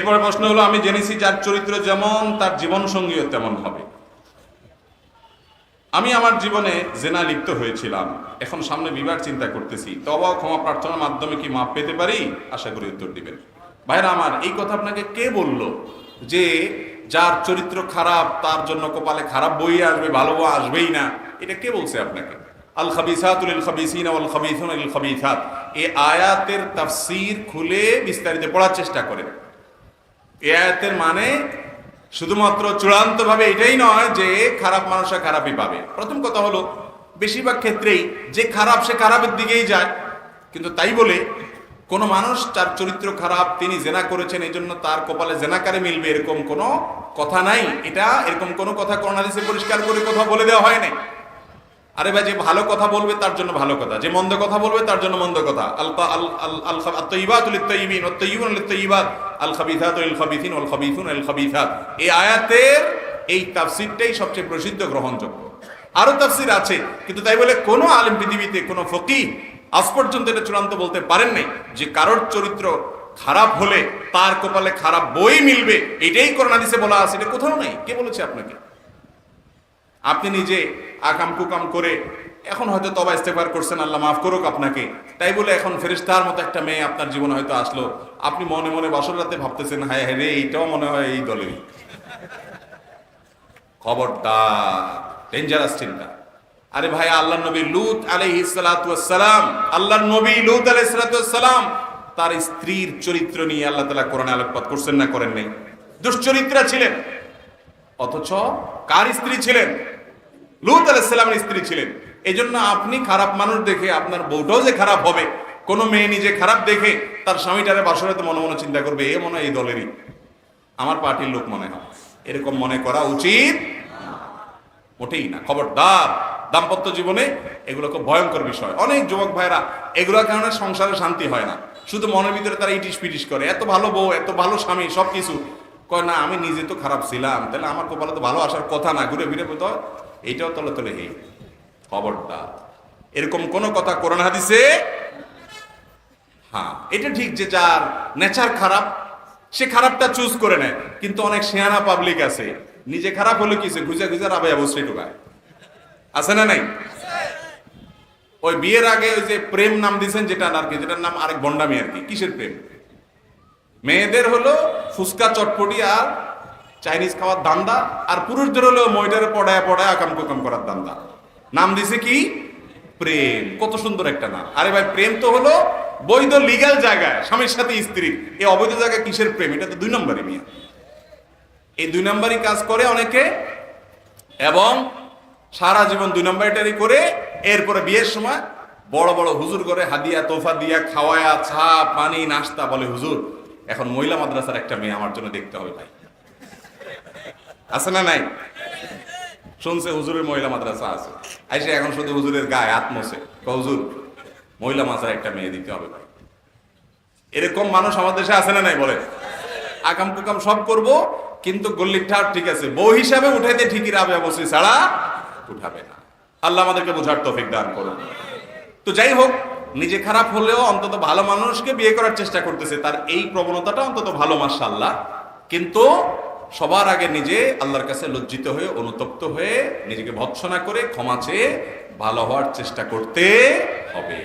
এরপরে প্রশ্ন হলো, আমি জেনেছি যার চরিত্র যেমন, তার জীবন সঙ্গীও তেমন হবে। আমি আমার জীবনে জেনা লিপ্ত হয়েছিলাম। এখন সামনে বিবাহ চিন্তা করতেছি। তবা ক্ষমা প্রার্থনার মাধ্যমে কি মাপ পেতে পারি? আশা করি উত্তর দিবেন। ভাইরা আমার, এই কথা আপনাকে কে বলল? যে যার চরিত্র খারাপ, তার জন্য কপালে খারাপ বই আসবে, ভালো বই আসবেই না। এটা কে বলছে আপনাকে? আল খাবিসাতুল খাবিসিন আল খাবিসুন আল খাবিসাত। এই আয়াতের তাফসীর খুলে বিস্তারিত পড়ার চেষ্টা করেন। এ মানে শুধুমাত্র চূড়ান্তভাবে এটাই নয় যে খারাপ মানুষরা খারাপই পাবে। প্রথম কথা হলো, বেশিরভাগ ক্ষেত্রেই যে খারাপ সে খারাপের দিকেই যায়। কিন্তু তাই বলে, কোনো মানুষ তার চরিত্র খারাপ, তিনি জেনা করেছেন এই জন্য তার কপালে জেনাকারে মিলবে এরকম কোনো কথা নাই। এটা এরকম কোনো কথা করোনাদিসে পরিষ্কার করে কথা বলে দেওয়া হয় নাই। আরে ভাই, যে ভালো কথা বলবে তার জন্য ভালো কথা, যে মন্দ কথা বলবে তার জন্য মন্দ কথা। আয়াতের এই তাফসীরটাই সবচেয়ে প্রসিদ্ধ গ্রহণযোগ্য। আরও তাফসির আছে, কিন্তু তাই বলে কোনো আলেম পৃথিবীতে, কোনো ফকিহ আজ পর্যন্ত এটা চূড়ান্ত বলতে পারেন নাই, যে কারোর চরিত্র খারাপ হলে তার কপালে খারাপ বই মিলবে, এটাই করোনা দিছে বলা আছে, এটা কোথাও নাই, কে বলেছে আপনাকে? আপনি নিজে আকাম কুকাম করে এখন হয়তো তবা ইস্তেফার করছেন, আল্লাহ মাফ করুক আপনাকে। তাই বলে এখন ফেরিস্তার মতো একটা মেয়ে আপনার জীবনে হয়তো আসলো। আপনি মনে মনে বসর রাতে ভাবতেছেন, হায় হায় রে, এইটাও মনে হয় এই দলেরই খবরদার ডেঞ্জারাস চিন্তা। আরে ভাই, আল্লাহ নবী লুত সালাতু সালাম আল্লাহর নবী লুত সালাতু সালাম তার স্ত্রীর চরিত্র নিয়ে আল্লাহ তাআলা কোরআনে আলোকপাত করছেন না করেন নাই। দুশ্চরিত্রা ছিলেন। অথচ কার স্ত্রী ছিলেন? লুত আলাইসাল্লামের স্ত্রী ছিলেন। এই জন্য আপনি খারাপ মানুষ দেখে আপনার বউটাও যে খারাপ হবে, কোনো মেয়ে নিজে খারাপ দেখে তার স্বামীটারে বাসরাতে মনে মনে চিন্তা করবে, এ মনে এই দলেরই। আমার পার্টির লোক মনে হয়। এরকম মনে করা উচিত মোটেই না। খবরদার। দাম্পত্য জীবনে এগুলো খুব ভয়ঙ্কর বিষয়। অনেক যুবক ভাইরা এগুলোর কারণে সংসারে শান্তি হয় না। শুধু মনের ভিতরে তারা ইটিস পিটিস করে। এত ভালো বউ, এত ভালো স্বামী সব কিছু কয়, না, আমি নিজে তো খারাপ ছিলাম, তাহলে আমার কপালে তো ভালো আসার কথা না। ঘুরে ফিরে তো এইটাও তলে তলে হেই খবরদার। এরকম কোন কথা কোরআন হাদিসে? হ্যাঁ এটা ঠিক যে যার নেচার খারাপ, সে খারাপটা চুজ করে নেয়, কিন্তু অনেক শেয়ানা পাবলিক আছে, নিজে খারাপ হলে কিসে ঘুষে ঘুষে রাবে অবশ্যই ঢুকায়। আছে না নাই? ওই বিয়ের আগে ওই যে প্রেম নাম দিয়েছেন, যেটা আর কি, যেটার নাম আরেক বন্ডামি আর কি, কিসের প্রেম? মেয়েদের হলো ফুচকা, চটপটি আর চাইনিজ খাওয়ার দান্দা, আর পুরুষদের হলো ময়দারে পড়ায় পড়ায় আকাম কুকাম করার দান্দা। নাম দিছে কি? প্রেম। কত সুন্দর একটা নাম। আরে ভাই, প্রেম তো হলো বৈধ লিগ্যাল জায়গায়, স্বামীর সাথে স্ত্রী। এই অবৈধ জায়গায় কিসের প্রেম? এটা তো দুই নম্বরই মিয়া। এই দুই নম্বরই কাজ করে অনেকে, এবং সারা জীবন দুই নম্বরটারই করে, এরপরে বিয়ের সময় বড় বড় হুজুর করে হাদিয়া, তোফা দিয়া, খাওয়ায়া, চা, পানি, নাস্তা বলে হুজুর। এখন মহিলা মাদ্রাসার একটা মেয়ে আমার জন্য দেখতে হবে ভাই। আছে না নাই? শুনছে হুজুরের মহিলা মাদ্রাসা আছে। আইসে এখন শুধু হুজুরের গায়ে আত্মসে হুজুর, মহিলা মাদ্রাসার একটা মেয়ে দিতে হবে ভাই। এরকম মানুষ আমাদের দেশে আছে না নাই বলে আকাম কুকাম সব করব, কিন্তু গল্লির ঠাট ঠিক আছে। বউ হিসাবে উঠাইতে ঠিকই রাবে অবশ্যই ছাড়া উঠাবে না। আল্লাহ আমাদেরকে বোঝার তৌফিক দান করুন। তো যাই হোক নিজে খারাপ হলেও অন্তত ভালো মানুষকে বিয়ে করার চেষ্টা করতেছে। তার এই প্রবণতাটা অন্তত ভালো মাসাল্লাহ কিন্তু সবার আগে নিজে আল্লাহর কাছে লজ্জিত হয়ে, অনুতপ্ত হয়ে নিজেকে ভৎসনা করে ক্ষমা চেয়ে ভালো হওয়ার চেষ্টা করতে হবে।